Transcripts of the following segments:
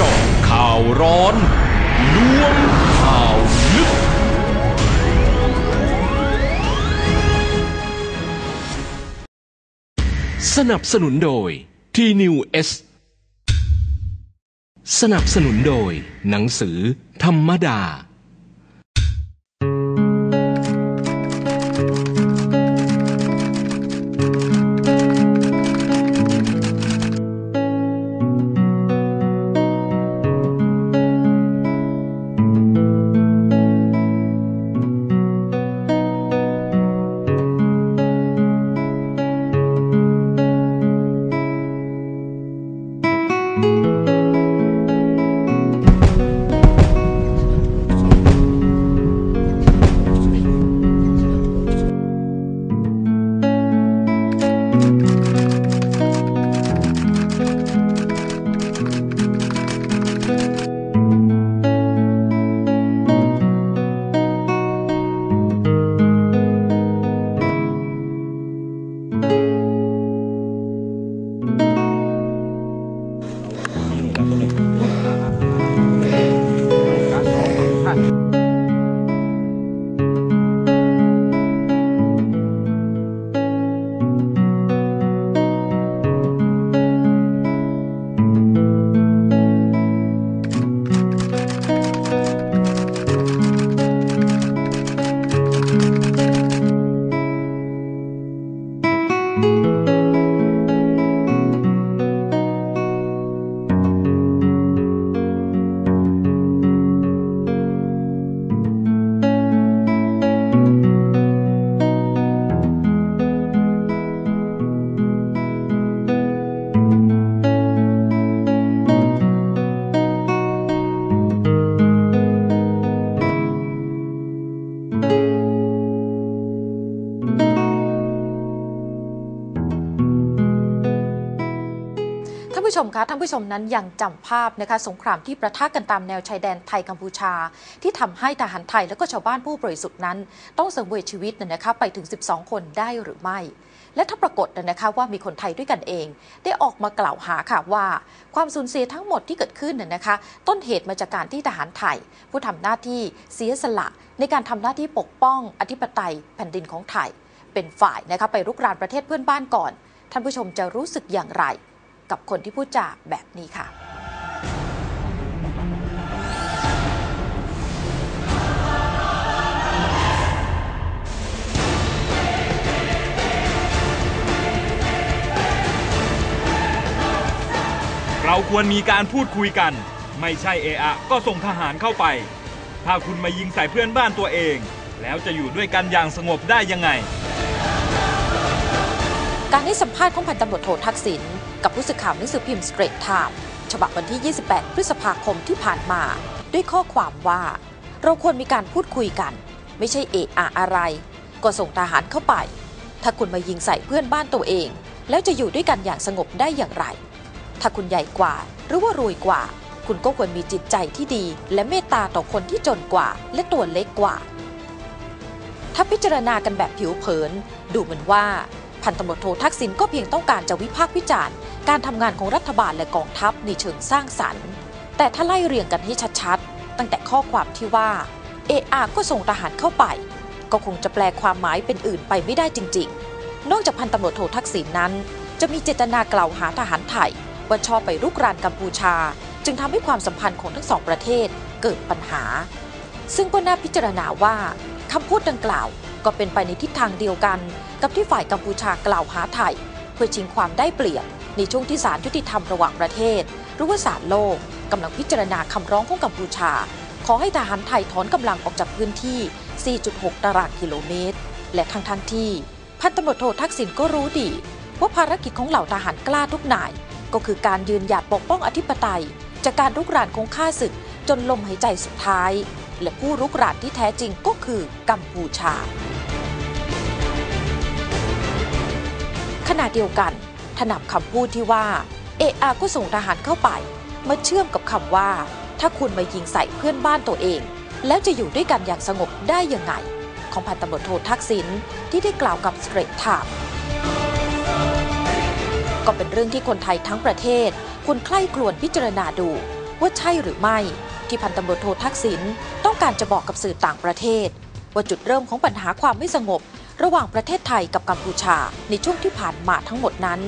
จาะข่าวร้อนล้วงข่าวลึก สนับสนุนโดยทีนิวเอสสนับสนุนโดย หนังสือธรรมดา ชมคะท่านผู้ชมนั้นยังจำภาพนะคะสงครามที่ประทะกันตามแนวชายแดนไทยกัมพูชา ที่ทำให้ทหารไทยและก็ชาวบ้านผู้บริสุทธิ์นั้น ต้องเสียชีวิตนะนะคะไปถึง 12 คนได้หรือไม่ และถ้าปรากฏนะคะว่ามีคนไทยด้วยกันเอง ได้ออกมากล่าวหาค่ะว่า ความสูญเสียทั้งหมดที่เกิดขึ้นน่ะนะคะ ต้นเหตุมาจากการที่ทหารไทย ผู้ทำหน้าที่เสียสละ ในการทำหน้าที่ปกป้อง อธิปไตยแผ่นดินของไทย เป็นฝ่ายนะคะไปรุกรานประเทศเพื่อนบ้านก่อน ท่านผู้ชมจะรู้สึกอย่างไร กับคนที่พูดจาแบบนี้ค่ะเราควรมีการพูดคุยกัน ไม่ใช่เอะอะก็ส่งทหารเข้าไป ถ้าคุณมายิงใส่เพื่อนบ้านตัวเอง แล้วจะอยู่ด้วยกันอย่างสงบได้ยังไง การให้สัมภาษณ์ของพันตำรวจโททักษิณ กับผู้สื่อข่าวหนังสือพิมพ์สเตรทไทม์ฉบับวันที่ 28 พฤษภาคมที่ผ่านมา ด้วยข้อความว่า เราควรมีการพูดคุยกัน ไม่ใช่เอะอะอะไร ก็ส่งทหารเข้าไป ถ้าคุณมายิงใส่เพื่อนบ้านตัวเอง แล้วจะอยู่ด้วยกันอย่างสงบได้อย่างไร ถ้าคุณใหญ่กว่าหรือว่ารวยกว่า คุณก็ควรมีจิตใจที่ดี และเมตตาต่อคนที่จนกว่า และตัวเล็กกว่า ถ้าพิจารณากันแบบผิวเผิน ดูเหมือนว่า พันตำรวจโททักษิณก็เพียงต้องการจะวิพากษ์วิจารณ์ การทำงานของรัฐบาลและกองทัพในเชิงสร้างสรรค์ แต่ถ้าไล่เรียงกันให้ชัดๆ ตั้งแต่ข้อความที่ว่าเออาก็ส่งทหารเข้าไป ก็คงจะแปลความหมายเป็นอื่นไปไม่ได้จริง ๆ นอกจากพันตำรวจโททักษิณนั้น จะมีเจตนากล่าวหาทหารไทยว่าชอบไปรุกรานกัมพูชา จึงทำให้ความสัมพันธ์ของทั้งสองประเทศเกิดปัญหา ซึ่งก็น่าพิจารณาว่าคำพูดดังกล่าว ก็เป็นไปในทิศทางเดียวกัน กับที่ฝ่ายกัมพูชากล่าวหาไทย เพื่อชิงความได้เปรียบ ในช่วงที่ศาลยุติธรรมระหว่างประเทศ หรือว่าศาลโลกกำลังพิจารณาคำร้องของกัมพูชา ขอให้ทหารไทยถอนกำลังออกจากพื้นที่ 4.6 ตารางกิโลเมตร และทั้งทั้งที่พันตำรวจโททักษิณก็รู้ดี ว่าภารกิจของเหล่าทหารกล้าทุกนาย ก็คือการยืนหยัดปกป้องอธิปไตย จากการรุกรานของข้าศึกจนลมหายใจสุดท้าย และผู้รุกรานที่แท้จริงก็คือกัมพูชา ขณะเดียวกัน ถนำคำพูดที่ว่า เอะอาก็ส่งทหารเข้าไป มาเชื่อมกับคำว่า ถ้าคุณมายิงใส่เพื่อนบ้านตัวเอง แล้วจะอยู่ด้วยกันอย่างสงบได้ยังไง ของพันตำรวจโททักษิณที่ได้กล่าวกับสเตรทไทม์ก็เป็นเรื่องที่คนไทยทั้งประเทศควรใคร่ครวญพิจารณาดู ว่าใช่หรือไม่ ที่พันตำรวจโททักษิณต้องการจะบอกกับสื่อต่างประเทศ ว่าจุดเริ่มของปัญหาความไม่สงบ ระหว่างประเทศไทยกับกัมพูชาในช่วงที่ผ่านมาทั้งหมดนั้น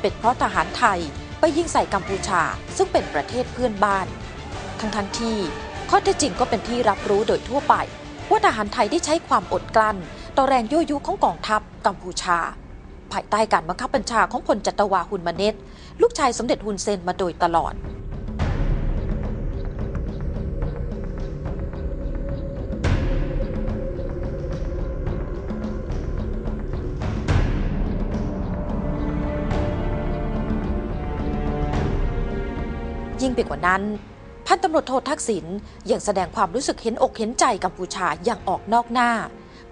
เป็นเพราะทหารไทยไปยิงใส่กัมพูชาซึ่งเป็นประเทศเพื่อนบ้าน ทั้งทั้งที่ข้อเท็จจริงก็เป็นที่รับรู้โดยทั่วไป ว่าทหารไทยได้ใช้ความอดกลั้น ต่อแรงยั่วยุของกองทัพกัมพูชา ภายใต้การบังคับบัญชาของพลจัตวาหุนมเนตลูกชายสมเด็จฮุนเซนมาโดยตลอด ยิ่งไปกว่านั้น พันตำรวจโททักษิณยังแสดงความรู้สึกเห็นอกเห็นใจกัมพูชาอย่างออกนอกหน้า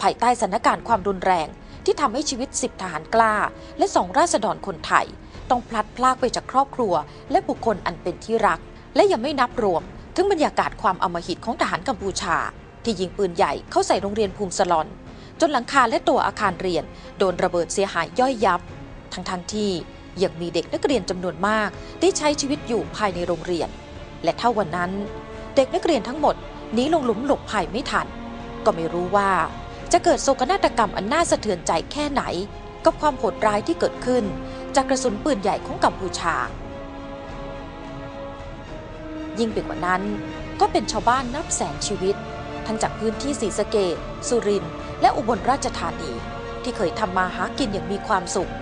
ภายใต้สถานการณ์ความรุนแรง ที่ทำให้ชีวิตสิบทหารกล้า และสองราษฎรคนไทย ต้องพลัดพรากไปจากครอบครัว และบุคคลอันเป็นที่รัก และยังไม่นับรวม ถึงบรรยากาศความอมหิตของทหารกัมพูชา ที่ยิงปืนใหญ่เข้าใส่โรงเรียนภูมิสลอนจนหลังคาและตัวอาคารเรียน โดนระเบิดเสียหายย่อยยับ ทั้งทที่ ยังมีเด็กนักเรียนจำนวนมากได้ใช้ชีวิตอยู่ภายในโรงเรียน และถ้าวันนั้น เด็กนักเรียนทั้งหมดหนีลงหลุมหลบภัยไม่ทัน ก็ไม่รู้ว่าจะเกิดโศกนาฏกรรมอันน่าสะเทือนใจแค่ไหน กับความโหดร้ายที่เกิดขึ้น จากกระสุนปืนใหญ่ของกัมพูชา ยิ่งไปกว่านั้น ก็เป็นชาวบ้านนับแสนชีวิต ทั้งจากพื้นที่ศรีสะเกดสุรินทร์และอุบลราชธานี ที่เคยทำมาหากินอย่างมีความสุข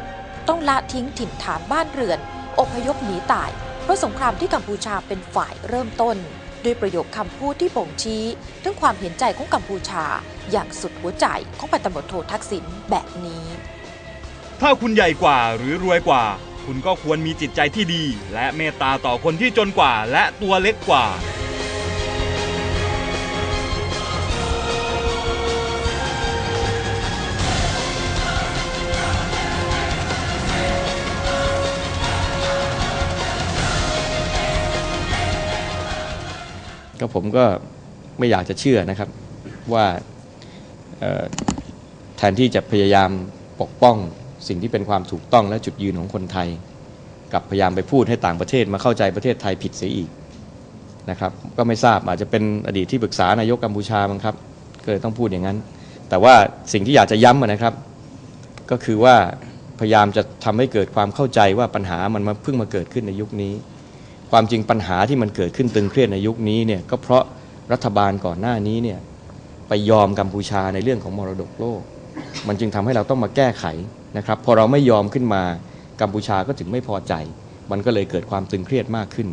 ต้องละทิ้งถิ่นฐานบ้านเรือน อพยพหนีตาย เพราะสงครามที่กัมพูชาเป็นฝ่ายเริ่มต้น ด้วยประโยคคำพูดที่บ่งชี้ถึงความเห็นใจของกัมพูชา อย่างสุดหัวใจของพันตำรวจโททักษิณแบบนี้ ถ้าคุณใหญ่กว่าหรือรวยกว่า คุณก็ควรมีจิตใจที่ดี และเมตตาต่อคนที่จนกว่าและตัวเล็กกว่า ก็ผมก็ไม่อยากจะเชื่อนะครับว่าแทนที่จะพยายามปกป้องสิ่งที่เป็นความถูกต้องและจุดยืนของคนไทย กับพยายามไปพูดให้ต่างประเทศมาเข้าใจประเทศไทยผิดเสียอีกนะครับก็ไม่ทราบอาจจะเป็นอดีตที่ปรึกษานายกกัมพูชามั้งครับก็เลยต้องพูดอย่างนั้น แต่ว่าสิ่งที่อยากจะย้ำนะครับ ก็คือว่าพยายามจะทำให้เกิดความเข้าใจว่าปัญหามันมาเพิ่งมาเกิดขึ้นในยุคนี้ ความจริงปัญหาที่มันเกิดขึ้นตึงเครียดในยุคนี้เนี่ยก็เพราะรัฐบาลก่อนหน้านี้เนี่ยไปยอมกัมพูชาในเรื่องของมรดกโลก มันจึงทำให้เราต้องมาแก้ไขนะครับ พอเราไม่ยอมขึ้นมากัมพูชาก็ถึงไม่พอใจ มันก็เลยเกิดความตึงเครียดมากขึ้น